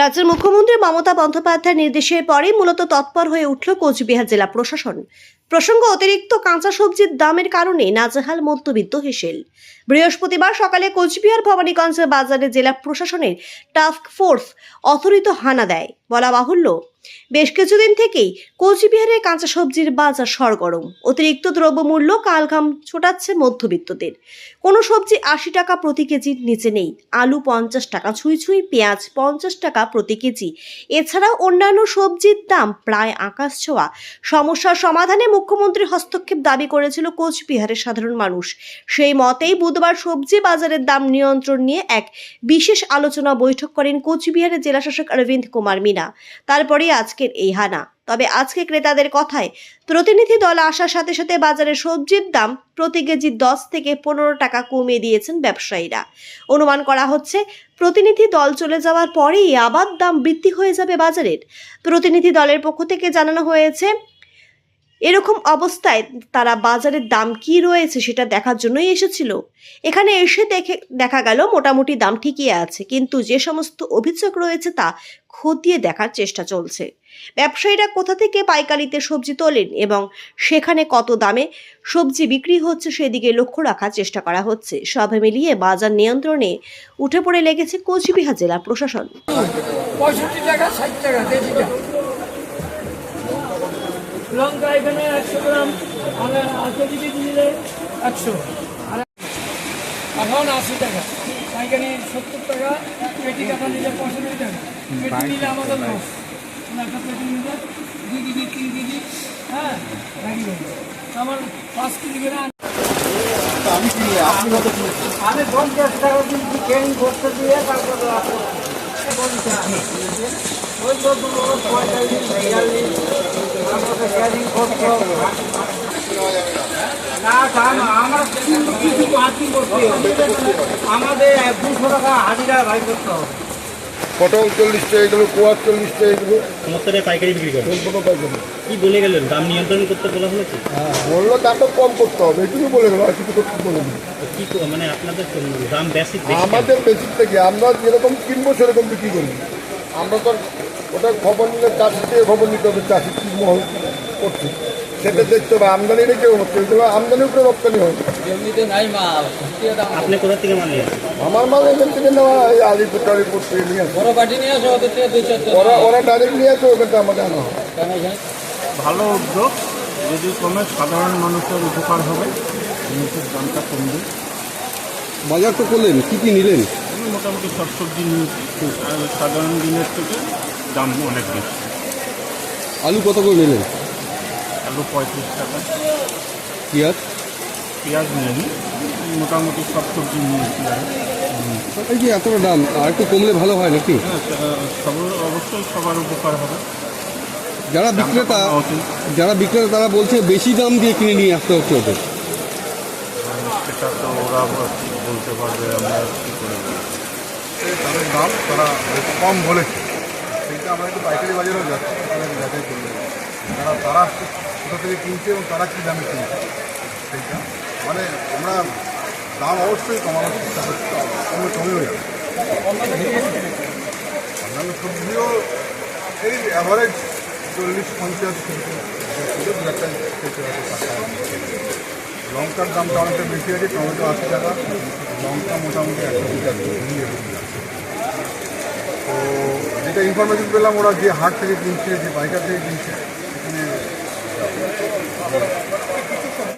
রাজ্যের মুখ্যমন্ত্রী মমতা বন্দ্যোপাধ্যায়ের নির্দেশের পরেই মূলত তৎপর হয়ে উঠল কোচবিহার জেলা প্রশাসন। প্রসঙ্গ অতিরিক্ত কাঁচা সবজির দামের কারণে নাজেহাল মধ্যবিত্ত হেসেল। বৃহস্পতিবার সকালে কোচবিহার ভবানীগঞ্জ বাজারে জেলা প্রশাসনের টাস্ক ফোর্স অথরিত হানা দেয়। বলা বাহুল্য বেশ কিছুদিন থেকেই কোচবিহারের কাঁচা সবজির বাজার সরগরম। অতিরিক্ত দ্রব্যমূল্য কালঘাম ছোটাচ্ছে মধ্যবিত্তদের। কোনো সবজি আশি টাকা প্রতি কেজির নিচে নেই। আলু পঞ্চাশ টাকা, ছুঁই ছুঁই পেঁয়াজ পঞ্চাশ টাকা প্রতি কেজি। এছাড়াও অন্যান্য সবজির দাম প্রায় আকাশ ছোঁয়া। সমস্যার সমাধানে মুখ্যমন্ত্রীর হস্তক্ষেপ দাবি করেছিল কোচবিহারের সাধারণ মানুষ। সেই মতেই বুধবার সবজি বাজারের দাম নিয়ন্ত্রণ নিয়ে এক বিশেষ আলোচনা বৈঠক করেন কোচবিহারের জেলাশাসক অরবিন্দ কুমার মিনা। তারপরে আজকের এই হানা। তবে আজকে ক্রেতাদের কথায়, প্রতিনিধি দল আসার সাথে সাথে বাজারে সবজির দাম প্রতি কেজি দশ থেকে পনেরো টাকা কমিয়ে দিয়েছেন ব্যবসায়ীরা। অনুমান করা হচ্ছে, প্রতিনিধি দল চলে যাওয়ার পরেই আবার দাম বৃদ্ধি হয়ে যাবে বাজারের। প্রতিনিধি দলের পক্ষ থেকে জানানো হয়েছে এরকম অবস্থায় তারা বাজারের দাম কি রয়েছে সেটা দেখার জন্যই এসেছিল। এখানে এসে দেখে, দেখা গেল মোটামুটি দাম ঠিকই আছে, কিন্তু যে সমস্ত অভিযোগ রয়েছে তা খতিয়ে দেখার চেষ্টা চলছে। ব্যবসায়ীরা কোথা থেকে পাইকারিতে সবজি তোলেন এবং সেখানে কত দামে সবজি বিক্রি হচ্ছে সেদিকে লক্ষ্য রাখার চেষ্টা করা হচ্ছে। সব মিলিয়ে বাজার নিয়ন্ত্রণে উঠে পড়ে লেগেছে কোচবিহার জেলা প্রশাসন। টাকা টাকা লঙ্কা এখানে একশো গ্রাম আর কেজি কেজি নিলে একশো। আর এখন আশি টাকা। পাইকারি সত্তর টাকা পেটি কাটা নিলে পঁয়ষট্টি টাকা। পেটি নিলে আমাদের লস একটা পেটি নিলে দুই কেজি তিন কেজি হ্যাঁ আমার পাঁচ কেজি করে আমি পঞ্চাশ টাকা কিন্তু কেন করতে দিয়ে তারপর ওই তো দুটো পঁয়তাল্লিশ বিয়াল্লিশ। আমাদের দুশো টাকা হাজিরা ভাই করতে হবে পটল চল্লিশ টাকা এগুলো চল্লিশ টাকা এগুলো পাইকারি বিক্রি কোনো পাইকারি কি বলে গেলেন? দাম নিয়ন্ত্রণ করতে বলা হয়েছে? বলল দামটা কম করতে হবে এটুকু বলে গেলো আর কিছু করতে বলে কি কো- মানে আপনাদের দাম আমাদের থেকে আমরা যেরকম কিনবো সেরকম বিক্রি করব আমরা তো ওটা খবর নিলে চাষি থেকে খবর নিতে হবে চাষি কি মহল করছে? সেটা দেখতে হবে আমদানি রেখে হচ্ছে এগুলো আমদানির উপরে রপ্তানি হয়। এমনিতে নাই আপনি কোথা থেকে মাল আমার মাল এখান থেকে নেওয়া এই আলিপুর টালিপুর থেকে নিয়ে আসে। বড় পার্টি নিয়ে আসো ওদের থেকে দুই চারটে ওরা ওরা ডাইরেক্ট নিয়ে আসে ওখানটা আমাদের আনা হয়। ভালো উদ্যোগ যদি কমে সাধারণ মানুষের উপকার হবে জিনিসের দামটা কমবে বাজার তো করলেন কি কি নিলেন? আমি মোটামুটি সব সবজি নিয়েছি আর সাধারণ দিনের থেকে দাম অনেক বেশি। আলু কত করে নিলেন? আলু পঁয়ত্রিশ টাকা। পেঁয়াজ? পেঁয়াজ নিইনি মোটামুটি সব সবজি নিয়েছি আর এই যে এতটা দাম আর একটু কমলে ভালো হয় নাকি? হ্যাঁ, সবার অবশ্যই সবার উপকার হবে। যারা বিক্রেতা যারা বিক্রেতা তারা বলছে বেশি দাম দিয়ে কিনে নিয়ে আসতে হচ্ছে ওদের। সেটা তো ওরা বলতে পারবে আমরা কী করে বলব। তাদের দাম তারা কম বলেছে, সেইটা আমরা একটু পাইকারি বাজারেও যাচ্ছি যাচাই করবে। তারা তারা কোথা থেকে কিনছে এবং তারা কী দামে কিনছে, সেইটা। মানে আমরা দাম অবশ্যই কমানোর চেষ্টা করছি কমে কমেও যাবে। অন্যান্য সবজিও এই অ্যাভারেজ চল্লিশ পঞ্চাশ দু একটা লঙ্কার দামটা অনেকটা বেশি আছে টমেটো আশি টাকা। লঙ্কা মোটামুটি একশো টাকা তো যেটা ইনফরমেশন পেলাম, ওরা যে হাট থেকে কিনছে, যে বাইকার থেকে কিনছে